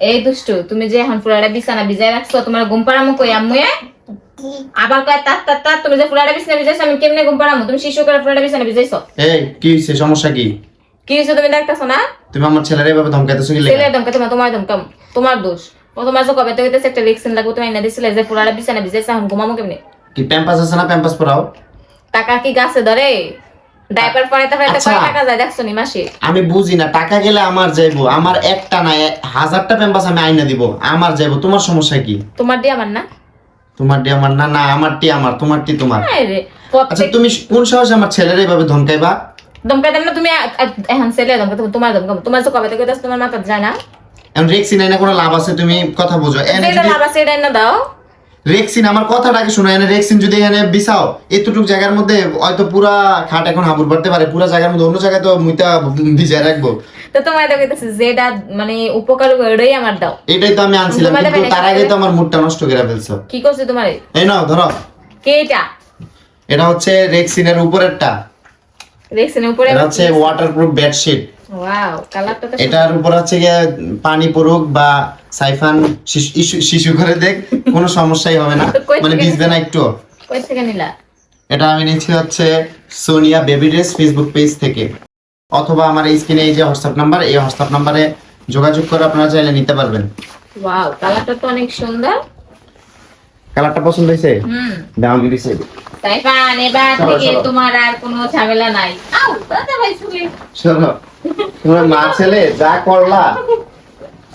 এই দুষ্টু তুমি যে এখন ফুলাটা বিছানা ভিজাই রাখছো তোমার ঘুম পাড়ামো কই আম্মুয়ে? আবার কয় তাত তাত তাত তুমি যে ফুলাটা বিছানা ভিজাইছো আমি কেমনে ঘুম পাড়ামো? তুমি শিশু করে ফুলাটা বিছানা ভিজাইছো? এই কি হয়েছে সমস্যা কি? কি হয়েছে তুমি দেখতেছো না? তুমি আমার ছেলের এভাবে ধমকাইতেছো কি লেগে? ছেলে দমকা তোমার তোমার দমকাম তোমার দোষ। ও তোমার যে কবে থেকে একটা রিক্সিন লাগবে তুমি এনে দিছিলে যে ফুলাটা বিছানা ভিজাইছো এখন ঘুমামো কেমনে? কি প্যাম্পাস আছে না প্যাম্পাস পরাও? টাকা কি গাছে ধরে? ডাইপার পরাইতে পরাইতে আচ্ছা। কয় টাকা যায়? দেখছ নি মাসে আমি বুঝি না টাকা গেলে আমার যাইবো। আমার একটা না হাজারটা প্যাম্পাস আমি আইনা দিব আমার যাইবো। তোমার সমস্যা কি? তোমার দিয়ে আমার না? তোমারটি আমার না? না আমারটি আমার তোমার হায় রে আচ্ছা তুমি কোন সাহসে আমার ছেলের এভাবে ধমকাইবা? দেন না তুমি এখন ছেলে তুমি তোমার তোমার যে কবে থেকে তোমার মাথা যায় না? এখন রেক্সিন এনে কোনো লাভ আছে? তুমি কথা বুঝো। লাভ আছে এটা এনে দাও। রেক্সিন আমার কথাটাকে শোনো এনে রেক্সিন যদি এনে বিছাও এতটুক জায়গার মধ্যে হয়তো পুরা খাট এখন হাবুর পড়তে পারে পুরা জায়গার মধ্যে অন্য জায়গায় তো মুইতা ভিজায় রাখব। তো তোমার এটা কইতাছি যেটা মানে উপকার ওটাই আমার দাও। এটাই তো আমি আনছিলাম কিন্তু তার আগে তো আমার মুডটা নষ্ট করে ফেলছো। কি করছে তোমার? এই নাও ধরো। কে এটা এটা হচ্ছে রেক্সিনের উপরেরটা। রেক্সিনের উপরে এটা হচ্ছে ওয়াটারপ্রুফ বেডশিট ওয়াও কালারটা তো এটার উপর হচ্ছে গিয়ে পানি পড়ুক বা সাইফান শিশু- করে দেখ কোনো সমস্যাই হবে না। মানে ভিজবে না একটু কই থেকে নিলা? এটা আমি নিচ্ছি হচ্ছে Sonia baby dress Facebook page থেকে। অথবা আমার এই স্ক্রিনে এই যে হোয়াটসঅ্যাপ নাম্বার এই হোয়াটসঅ্যাপ নাম্বারে যোগাযোগ করে আপনারা চাইলে নিতে পারবেন। ওয়াও কালারটা তো অনেক সুন্দর। কালারটা পছন্দ হয়েছে? হুম। দাম দিয়েছে তাই পান এবার থেকে তোমার আর কোনো ঝামেলা নাই। আউ দাদা ভাই শুনে শোনো তোমার মা ছেলে যা করলা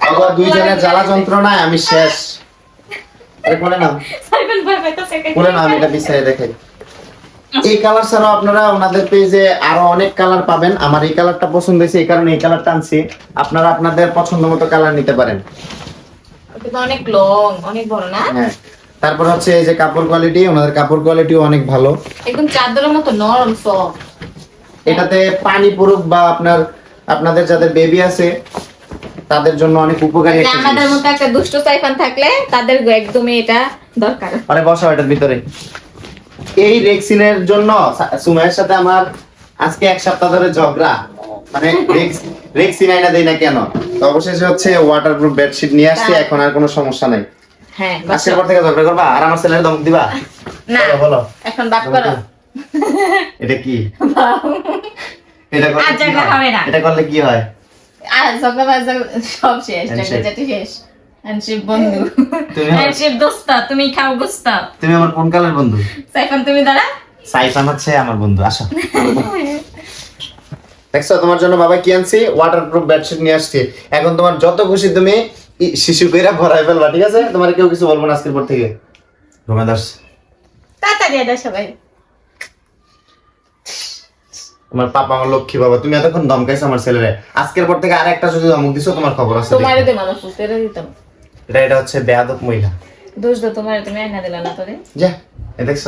আবার দুইজনের জ্বালা যন্ত্রণায় আমি শেষ। আরে বলে না সাইকেল ভাই পাইতাছে বলে না আমি এটা বিছাই দেখে। এই কালার ছাড়াও আপনারা ওনাদের পেজে আরও অনেক কালার পাবেন। আমার এই কালারটা পছন্দ হয়েছে এই কারণে এই কালারটা আনছি। আপনারা আপনাদের পছন্দ মতো কালার নিতে পারেন। অনেক লং অনেক বড় না? হ্যাঁ। তারপর হচ্ছে এই যে কাপড় কোয়ালিটি ওনাদের কাপড় কোয়ালিটিও অনেক ভালো। একদম চাদরের মতো নরম সফট এটাতে পানি পুরুক বা আপনার আপনাদের যাদের বেবি আছে তাদের জন্য অনেক উপকারী একটা আমাদের মতো একটা দুষ্ট সাইফান থাকলে তাদের একদমই এটা দরকার। আরে বসো এটার ভিতরে। এই রেক্সিনের জন্য সুমাইয়ের সাথে আমার আজকে এক সপ্তাহ ধরে ঝগড়া। মানে রেক্স- রেক্সিন আইনা দেই না কেন? তো অবশেষে হচ্ছে ওয়াটারপ্রুফ বেডশিট নিয়ে আসছি এখন আর কোনো সমস্যা নাই। হ্যাঁ আজকের পর থেকে ঝগড়া করবা? আর আমার ছেলের ধমক দিবা? না বলো, এখন বাক করো। এটা কি? এটা করলে আর কি ঝগড়া হয়? হবে না। এটা করলে কি হয়? আর ঝগড়া সব শেষ ঝগড়া শেষ। বন্ধু। তুমি আমার- তুমি খাও গুস্ত। তুমি আমার কোন কালের বন্ধু? সাইফান তুমি দাঁড়া। সাইফান হচ্ছে আমার বন্ধু আসো। দেখছ তোমার জন্য বাবা কি আনছি? ওয়াটারপ্রুফ বেডশিট নিয়ে আসছি। এখন তোমার যত খুশি তুমি শিশু কইরা ভরাই ফেলবা ঠিক আছে? তোমার কেউ কিছু বলব না আজকের পর থেকে? ঘুমে দাস। তাড়াতাড়ি সবাই। তোমার পাপা আমার লক্ষ্মী বাবা তুমি এতক্ষণ দমকাইছো আমার ছেলেরে। আজকের পর থেকে আর একটা যদি ধমক দিছো তোমার খবর আছে তোমারে দে মামা তেরে দিতাম। এটা এটা হচ্ছে বেয়াদব মহিলা। দোষ দো তোমারে তুমি আইনা দিলা না তোরে। যা এ দেখছ?